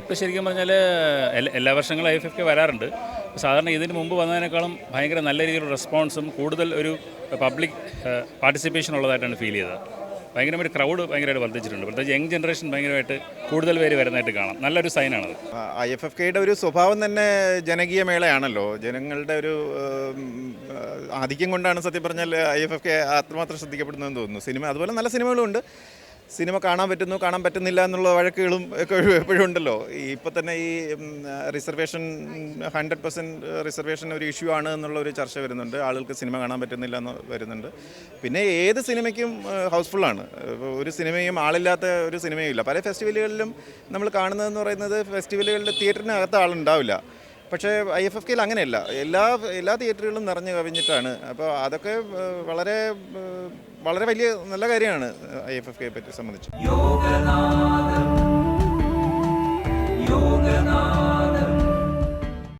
ഇപ്പോൾ ശരിക്കും പറഞ്ഞാൽ എല്ലാ- വർഷങ്ങളും ഐ എഫ് എഫ് കെ വരാറുണ്ട്. സാധാരണ ഇതിന് മുമ്പ് വന്നതിനേക്കാളും ഭയങ്കര നല്ല രീതിയിലുള്ള റെസ്പോൺസും കൂടുതൽ ഒരു പബ്ലിക് പാർട്ടിസിപ്പേഷൻ ഉള്ളതായിട്ടാണ് ഫീൽ ചെയ്തത്. ഭയങ്കരമായിട്ട് ക്രൗഡ് ഭയങ്കരമായിട്ട് വർദ്ധിച്ചിട്ടുണ്ട്. പ്രത്യേകിച്ച് യങ് ജനറേഷൻ ഭയങ്കരമായിട്ട് കൂടുതൽ പേര് വരുന്നതായിട്ട് കാണാം. നല്ലൊരു സൈനാണത് ഐ എഫ് എഫ് കെയുടെ ഒരു സ്വഭാവം തന്നെ ജനകീയ മേളയാണല്ലോ. ജനങ്ങളുടെ ഒരു ആധിക്യം കൊണ്ടാണ് സത്യം പറഞ്ഞാൽ ഐ എഫ് എഫ് കെ അത്രമാത്രം ശ്രദ്ധിക്കപ്പെടുന്നതെന്ന് തോന്നുന്നു. സിനിമ അതുപോലെ നല്ല സിനിമകളും ഉണ്ട്. സിനിമ കാണാൻ പറ്റുന്നു കാണാൻ പറ്റുന്നില്ല എന്നുള്ള വഴക്കുകളും ഒക്കെ എപ്പോഴും ഉണ്ടല്ലോ. ഇപ്പോൾ തന്നെ ഈ റിസർവേഷൻ ഹൺഡ്രഡ് പെർസെന്റ് റിസർവേഷൻ ഒരു ഇഷ്യൂ ആണ് എന്നുള്ള ഒരു ചർച്ച വരുന്നുണ്ട്. ആളുകൾക്ക് സിനിമ കാണാൻ പറ്റുന്നില്ല എന്ന് വരുന്നുണ്ട്. പിന്നെ ഏത് സിനിമയ്ക്കും ഹൗസ്ഫുള്ളാണ് ഒരു സിനിമയും ആളില്ലാത്ത ഒരു സിനിമയും ഇല്ല. പല ഫെസ്റ്റിവലുകളിലും നമ്മൾ കാണുന്നതെന്ന് പറയുന്നത് ഫെസ്റ്റിവലുകളിൽ തിയേറ്ററിനകത്ത് ആളുണ്ടാവില്ല. പക്ഷേ ഐ എഫ് എഫ് കെയിൽ അങ്ങനെയല്ല. എല്ലാ എല്ലാ തിയേറ്ററുകളും നിറഞ്ഞു കവിഞ്ഞിട്ടാണ്. അപ്പോൾ അതൊക്കെ വളരെ വളരെ വലിയ നല്ല കാര്യമാണ് ഐ എഫ് എഫ് കെയെ പറ്റി സംബന്ധിച്ച്.